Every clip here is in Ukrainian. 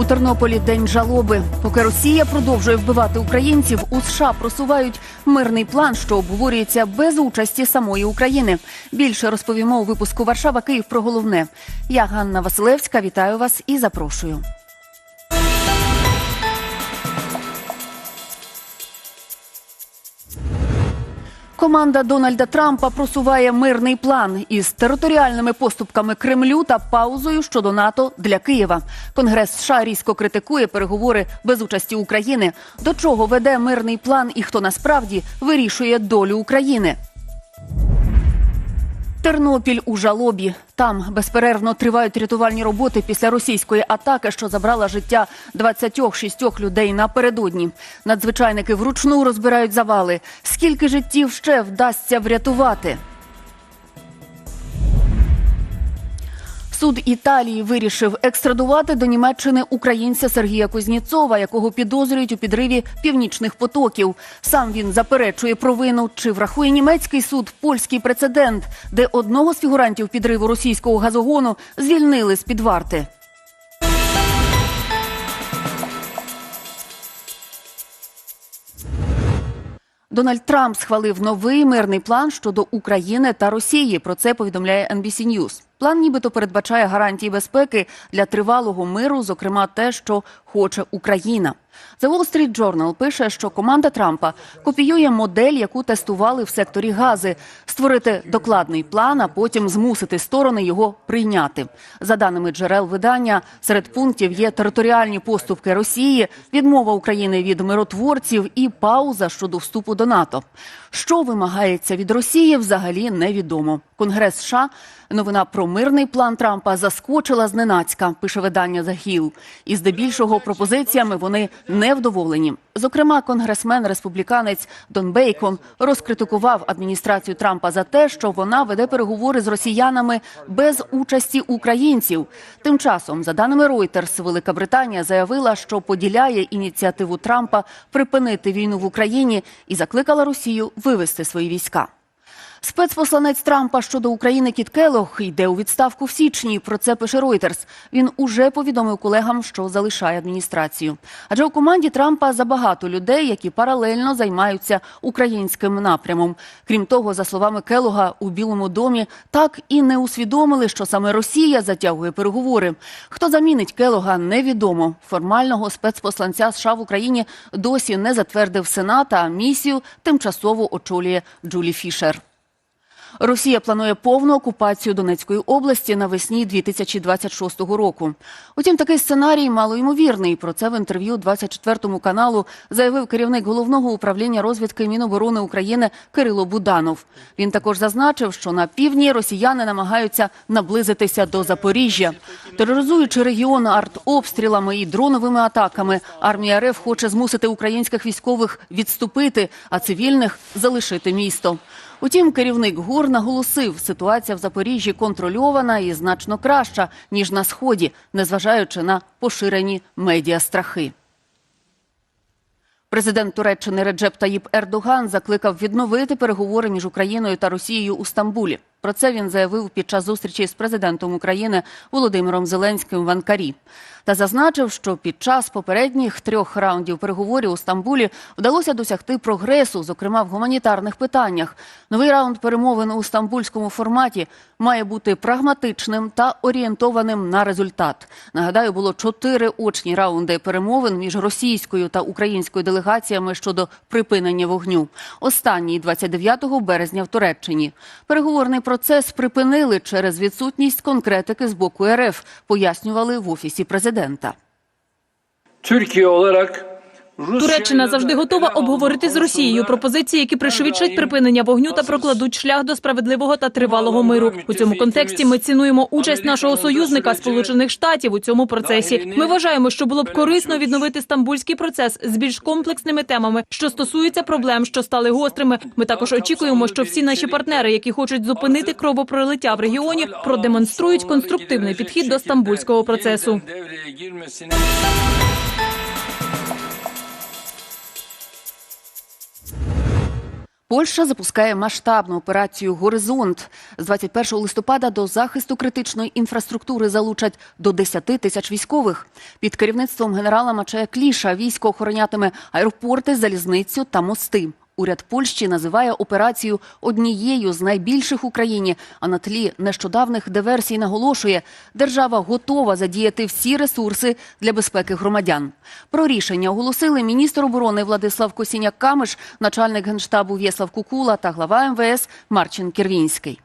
У Тернополі день жалоби. Поки Росія продовжує вбивати українців, у США просувають мирний план, що обговорюється без участі самої України. Більше розповімо у випуску Варшава Київ про головне. Я Ганна Василевська. Вітаю вас і запрошую. Команда Дональда Трампа просуває мирний план із територіальними поступками Кремлю та паузою щодо НАТО для Києва. Конгрес США різко критикує переговори без участі України. До чого веде мирний план і хто насправді вирішує долю України? Тернопіль у жалобі. Там безперервно тривають рятувальні роботи після російської атаки, що забрала життя 26 людей напередодні. Надзвичайники вручну розбирають завали. Скільки життів ще вдасться врятувати? Суд Італії вирішив екстрадувати до Німеччини українця Сергія Кузнєцова, якого підозрюють у підриві північних потоків. Сам він заперечує провину. Чи врахує німецький суд польський прецедент, де одного з фігурантів підриву російського газогону звільнили з під варти? Дональд Трамп схвалив новий мирний план щодо України та Росії. Про це повідомляє NBC News. План нібито передбачає гарантії безпеки для тривалого миру, зокрема те, що хоче Україна. The Wall Street Journal пише, що команда Трампа копіює модель, яку тестували в секторі Гази, створити докладний план, а потім змусити сторони його прийняти. За даними джерел видання, серед пунктів є територіальні поступки Росії, відмова України від миротворців і пауза щодо вступу до НАТО. Що вимагається від Росії, взагалі невідомо. Конгрес США новина про мирний план Трампа заскочила зненацька, пише видання The Hill. І здебільшого пропозиціями вони невдоволені. Зокрема, конгресмен республіканець Дон Бейкон розкритикував адміністрацію Трампа за те, що вона веде переговори з росіянами без участі українців. Тим часом, за даними Reuters, Велика Британія заявила, що поділяє ініціативу Трампа припинити війну в Україні і закликала Росію вивести свої війська. Спецпосланець Трампа щодо України Кіт Келох йде у відставку в січні. Про це пише Reuters. Він уже повідомив колегам, що залишає адміністрацію. Адже у команді Трампа забагато людей, які паралельно займаються українським напрямом. Крім того, за словами Келога, у Білому домі так і не усвідомили, що саме Росія затягує переговори. Хто замінить Келога, невідомо. Формального спецпосланця США в Україні досі не затвердив Сенат, а місію тимчасово очолює Джулі Фішер. Росія планує повну окупацію Донецької області навесні 2026 року. Утім, такий сценарій малоймовірний. Про це в інтерв'ю 24 каналу заявив керівник головного управління розвідки Міноборони України Кирило Буданов. Він також зазначив, що на півдні росіяни намагаються наблизитися до Запоріжжя. Тероризуючи регіон артобстрілами і дроновими атаками, армія РФ хоче змусити українських військових відступити, а цивільних залишити місто. Утім, керівник ГУР наголосив, ситуація в Запоріжжі контрольована і значно краща ніж на сході, незважаючи на поширені медіастрахи. Президент Туреччини Реджеп Таїп Ердоган закликав відновити переговори між Україною та Росією у Стамбулі. Про це він заявив під час зустрічі з президентом України Володимиром Зеленським в Анкарі. Та зазначив, що під час попередніх трьох раундів переговорів у Стамбулі вдалося досягти прогресу, зокрема в гуманітарних питаннях. Новий раунд перемовин у стамбульському форматі має бути прагматичним та орієнтованим на результат. Нагадаю, було чотири очні раунди перемовин між російською та українською делегаціями щодо припинення вогню. Останній 29 березня в Туреччині. Переговорний процес припинили через відсутність конкретики з боку РФ, пояснювали в офісі президента. Türkiye olarak Туреччина завжди готова обговорити з Росією пропозиції, які пришвидшать припинення вогню та прокладуть шлях до справедливого та тривалого миру. У цьому контексті ми цінуємо участь нашого союзника Сполучених Штатів у цьому процесі. Ми вважаємо, що було б корисно відновити стамбульський процес з більш комплексними темами, що стосуються проблем, що стали гострими. Ми також очікуємо, що всі наші партнери, які хочуть зупинити кровопролиття в регіоні, продемонструють конструктивний підхід до стамбульського процесу. Польща запускає масштабну операцію Горизонт з 21 листопада до захисту критичної інфраструктури залучать до 10 тисяч військових. Під керівництвом генерала Мачея Кліша військо охоронятиме аеропорти, залізницю та мости. Уряд Польщі називає операцію однією з найбільших в Україні. А на тлі нещодавних диверсій наголошує, держава готова задіяти всі ресурси для безпеки громадян. Про рішення оголосили міністр оборони Владислав Косіняк-Камиш, начальник генштабу В'єслав Кукула та глава МВС Марчин Кірвінський.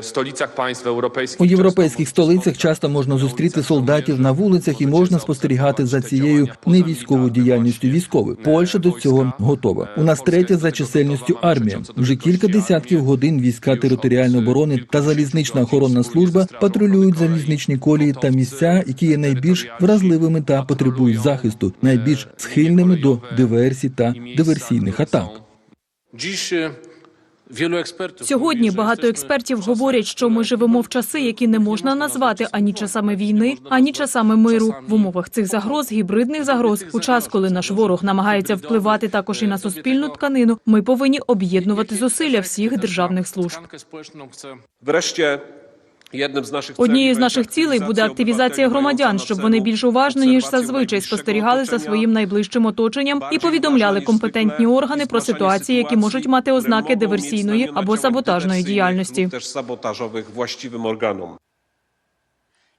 Столицях państw europejskich У європейських столицях часто можна зустріти солдатів на вулицях і можна спостерігати за цією невійськовою діяльністю військових. Польща до цього готова. У нас третя за чисельністю армія. Вже кілька десятків годин війська територіальної оборони та залізнична охоронна служба патрулюють залізничні колії та місця, які є найбільш вразливими та потребують захисту, найбільш схильними до диверсій та диверсійних атак. Сьогодні багато експертів говорять, що ми живемо в часи, які не можна назвати ані часами війни, ані часами миру. В умовах цих загроз, гібридних загроз, у час, коли наш ворог намагається впливати також і на суспільну тканину, ми повинні об'єднувати зусилля всіх державних служб. Tkankę Однією з наших цілей буде активізація громадян, щоб вони більш уважно ніж зазвичай спостерігали за своїм найближчим оточенням і повідомляли компетентні органи про ситуації, які можуть мати ознаки диверсійної або саботажної діяльності.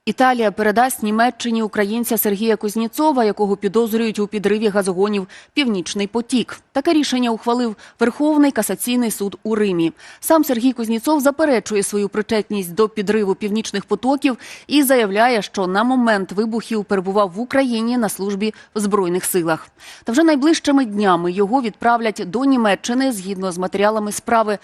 Італія передасть Німеччині українця Сергія Кузніцова, якого підозрюють у підриві газогонів Північний потік. Таке рішення ухвалив Верховний касаційний суд у Римі. Сам Сергій Кузніцов заперечує свою причетність до підриву північних потоків і заявляє, що на момент вибухів перебував в Україні на службі в збройних силах. Та вже найближчими днями його відправлять до Німеччини згідно з матеріалами справи.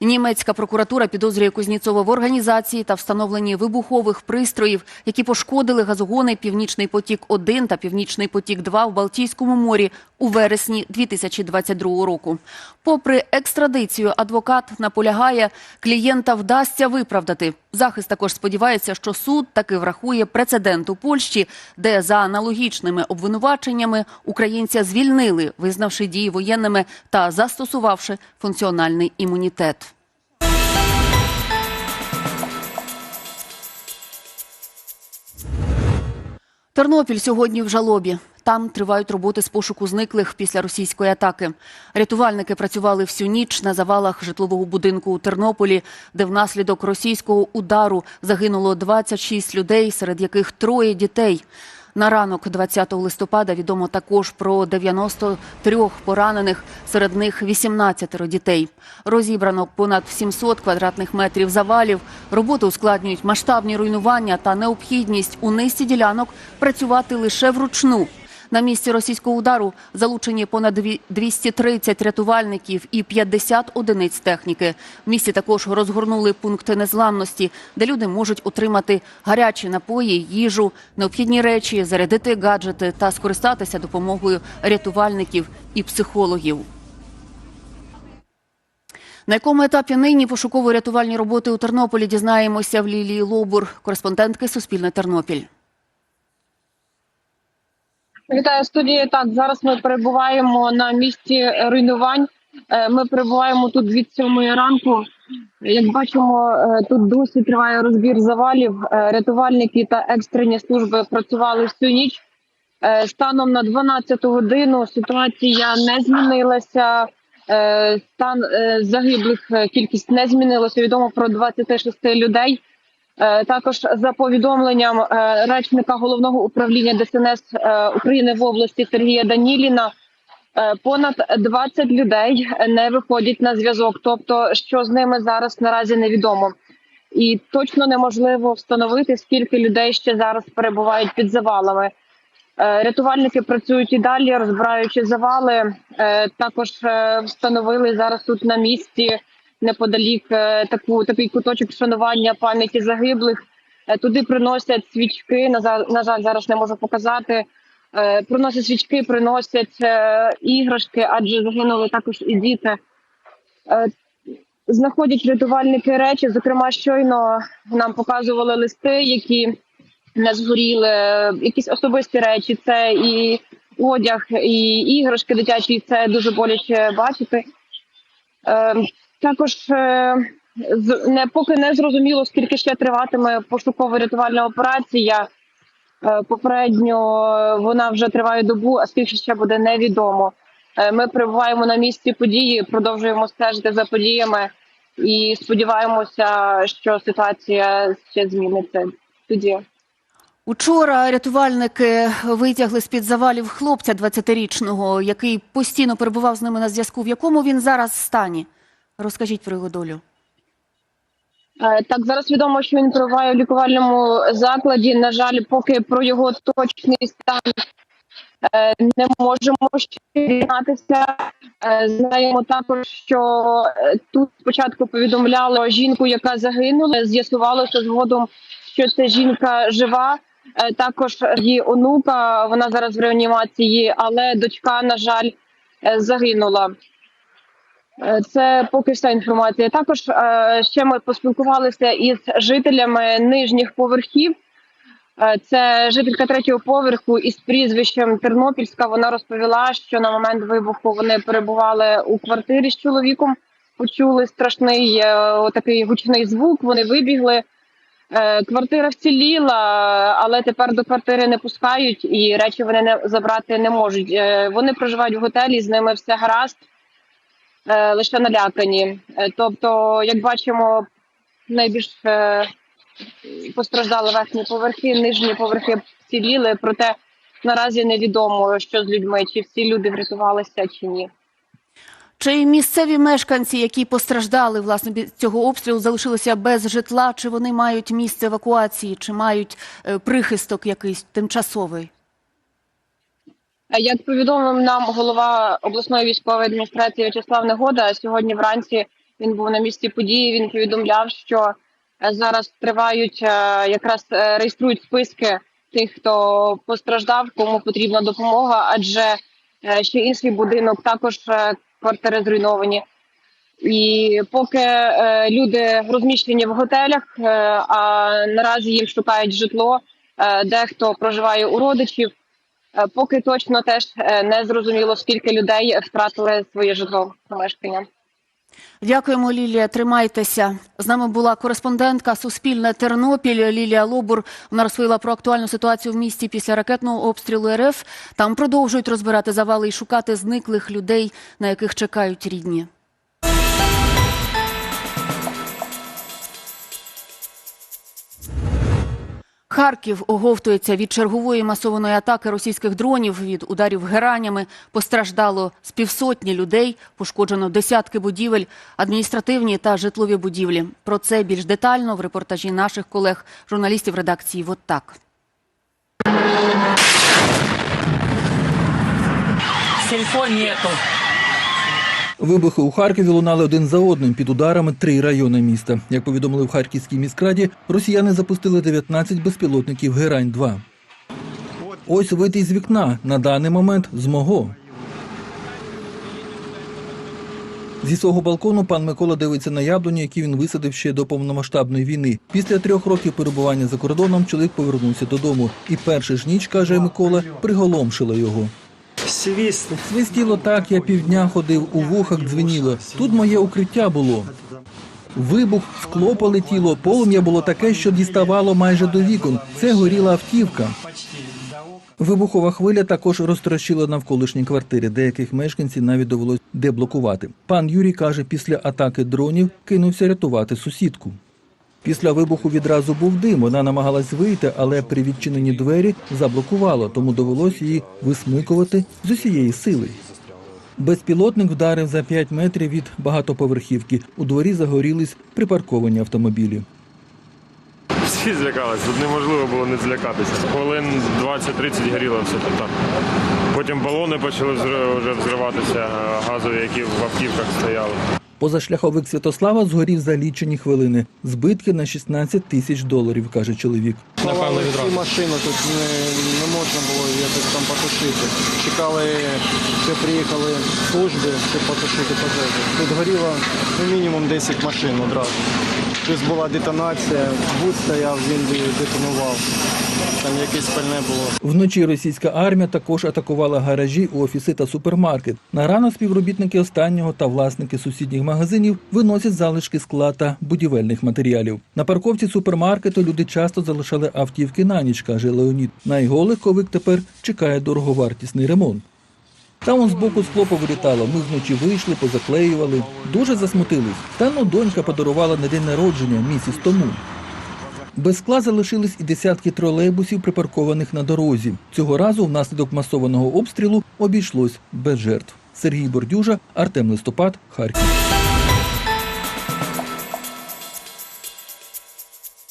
Німецька прокуратура підозрює Кузніцова в організації та встановленні вибухових пристроїв, які пошкодили газогони Північний потік 1 та Північний потік 2 в Балтійському морі у вересні 2022 року. Попри екстрадицію, адвокат наполягає, клієнта вдасться виправдати. Захист також сподівається, що суд таки врахує прецедент у Польщі, де за аналогічними обвинуваченнями українця звільнили, визнавши дії воєнними та застосувавши функціональний імунітет. Тернопіль сьогодні в жалобі. Там тривають роботи з пошуку зниклих після російської атаки. Рятувальники працювали всю ніч на завалах житлового будинку у Тернополі, де внаслідок російського удару загинуло 26 людей, серед яких троє дітей. На ранок 20 листопада відомо також про 93 поранених, серед них 18 дітей. Розібрано понад 700 квадратних метрів завалів. Роботи ускладнюють масштабні руйнування та необхідність у низці ділянок працювати лише вручну. На місці російського удару залучені понад дві- 230 рятувальників і 50 одиниць техніки. В місті також розгорнули пункти незламності, де люди можуть отримати гарячі напої, їжу, необхідні речі, зарядити гаджети та скористатися допомогою рятувальників і психологів. На якому етапі нині пошуково-рятувальні роботи у Тернополі дізнаємося в Лілії Лобур, кореспондентки Суспільне Тернопіль. Вітаю студії. Так, зараз ми перебуваємо на місці руйнувань. Е, Ми перебуваємо тут від сьомої ранку. Як бачимо, е, тут досі триває розбір завалів. Е, Рятувальники та екстрені служби працювали всю ніч. Станом на 12 годину ситуація не змінилася. Стан загиблих кількість не змінилася. Відомо про 26 людей. Е, Також за повідомленням е, речника головного управління ДСНС е, України в області Сергія Даніліна, понад 20 людей не виходять на зв'язок. Тобто, що з ними зараз наразі невідомо. І точно неможливо встановити, скільки людей ще зараз перебувають під завалами. Рятувальники працюють і далі, розбираючи завали. Також встановили зараз тут на місці неподалік е, таку такий куточок вшанування пам'яті загиблих. Е, Туди приносять свічки. На жаль, зараз не можу показати. Е, Приносять свічки, приносять іграшки, адже загинули також і діти. Знаходять рятувальники речі. Зокрема, щойно нам показували листи, які не згоріли, якісь особисті речі. Це і одяг, і іграшки дитячі. Це дуже боляче бачити. Також е, з- не поки не зрозуміло, скільки ще триватиме пошуково-рятувальна операція. Е, Попередньо е, вона вже триває добу, а скільки ще буде невідомо. Ми перебуваємо на місці події, продовжуємо стежити за подіями і сподіваємося, що ситуація ще зміниться тоді. Учора рятувальники витягли з-під завалів хлопця 20-річного, який постійно перебував з ними на зв'язку. В якому він зараз стані? Розкажіть про його долю. Е, Так, зараз відомо, що він перебуває в лікувальному закладі. На жаль, поки про його точний стан е, не можемо ще дізнатися. Е, Знаємо також, що тут спочатку повідомляли жінку, яка загинула. З'ясувалося згодом, що це жінка жива. Також її онука, вона зараз в реанімації, але дочка, на жаль, загинула. Е, Це поки вся інформація. Також е, ще ми поспілкувалися із жителями нижніх поверхів. Е, Це жителька третього поверху із прізвищем Тернопільська. Вона розповіла, що на момент вибуху вони перебували у квартирі з чоловіком. Почули страшний такий гучний звук. Вони вибігли. Квартира вціліла, але тепер до квартири не пускають і речі вони не забрати не можуть. Вони проживають в готелі, з ними все гаразд лише налякані. Е, Тобто, як бачимо, найбільш е, постраждали верхні поверхи, нижні поверхи вціліли, проте наразі невідомо, що з людьми, чи всі люди врятувалися, чи ні. Чи місцеві мешканці, які постраждали власне від цього обстрілу, залишилися без житла? Чи вони мають місце евакуації, чи мають е, прихисток якийсь тимчасовий? Е, Як повідомив нам голова обласної військової адміністрації В'ячеслав Негода, сьогодні вранці він був на місці події. Він повідомляв, що е, зараз тривають е, якраз реєструють списки тих, хто постраждав, кому потрібна допомога, адже ще інший будинок також квартири зруйновані. І поки люди розміщені в готелях, а наразі їм шукають житло, дехто проживає у родичів. Е, Поки точно теж е, не зрозуміло, скільки людей втратили своє житло помешкання. Дякуємо, Лілія. Тримайтеся. З нами була кореспондентка Суспільне Тернопіль Лілія Лобур. Вона розповіла про актуальну ситуацію в місті після ракетного обстрілу РФ. Там продовжують розбирати завали і шукати зниклих людей, на яких чекають рідні. Харків оговтується від чергової масованої атаки російських дронів, від ударів геранями. Постраждало з півсотні людей, пошкоджено десятки будівель, адміністративні та житлові будівлі. Про це більш детально в репортажі наших колег, журналістів редакції «Вот так». Телефон нету. Вибухи у Харкові лунали один за одним під ударами три райони міста. Як повідомили в Харківській міськраді, росіяни запустили 19 безпілотників Герань-2. Ось вид із вікна на даний момент з мого. Зі свого балкону пан Микола дивиться на яблуні, які він висадив ще до повномасштабної війни. Після трьох років перебування за кордоном чоловік повернувся додому. І перша ж ніч, каже Микола, приголомшила його. Свистно. Свистіло так, я півдня ходив, у вухах дзвеніло. Тут моє укриття було. Вибух, скло полетіло, полум'я було таке, що діставало майже до вікон. Це горіла автівка. Вибухова хвиля також розтрощила навколишні квартири. Деяких мешканців навіть довелось деблокувати. Пан Юрій каже, після атаки дронів кинувся рятувати сусідку. Після вибуху відразу був дим. Вона намагалась вийти, але при відчиненні двері заблокувало, тому довелось її висмикувати з усієї сили. Безпілотник вдарив за 5 метрів від багатоповерхівки. У дворі загорілись припарковані автомобілі. Всі злякались, тут неможливо було не злякатися. Хвилин 20-30 горіло все тут. Потім балони почали вже взриватися, газові, які в автівках стояли. Позашляховик Святослава згорів за лічені хвилини. Збитки на 16 тисяч доларів, каже чоловік. Напевно, всі машини тут не, не можна було якось там потушити. Чекали, що приїхали служби, щоб потушити пожежу. Тут горіло ну, мінімум 10 машин одразу. Плюс була детонація, бус стояв, він детонував. Там якесь пальне було. Вночі російська армія також атакувала гаражі, офіси та супермаркет. На ранок співробітники останнього та власники сусідніх магазинів виносять залишки скла та будівельних матеріалів. На парковці супермаркету люди часто залишали автівки на ніч, каже Леонід. На його легковик тепер чекає дороговартісний ремонт. Там он збоку скло повилітало. Ми вночі вийшли, позаклеювали. Дуже засмутились. Та ну донька подарувала на день народження місяць тому. Без скла залишились і десятки тролейбусів, припаркованих на дорозі. Цього разу внаслідок масованого обстрілу обійшлось без жертв. Сергій Бордюжа, Артем Листопад, Харків.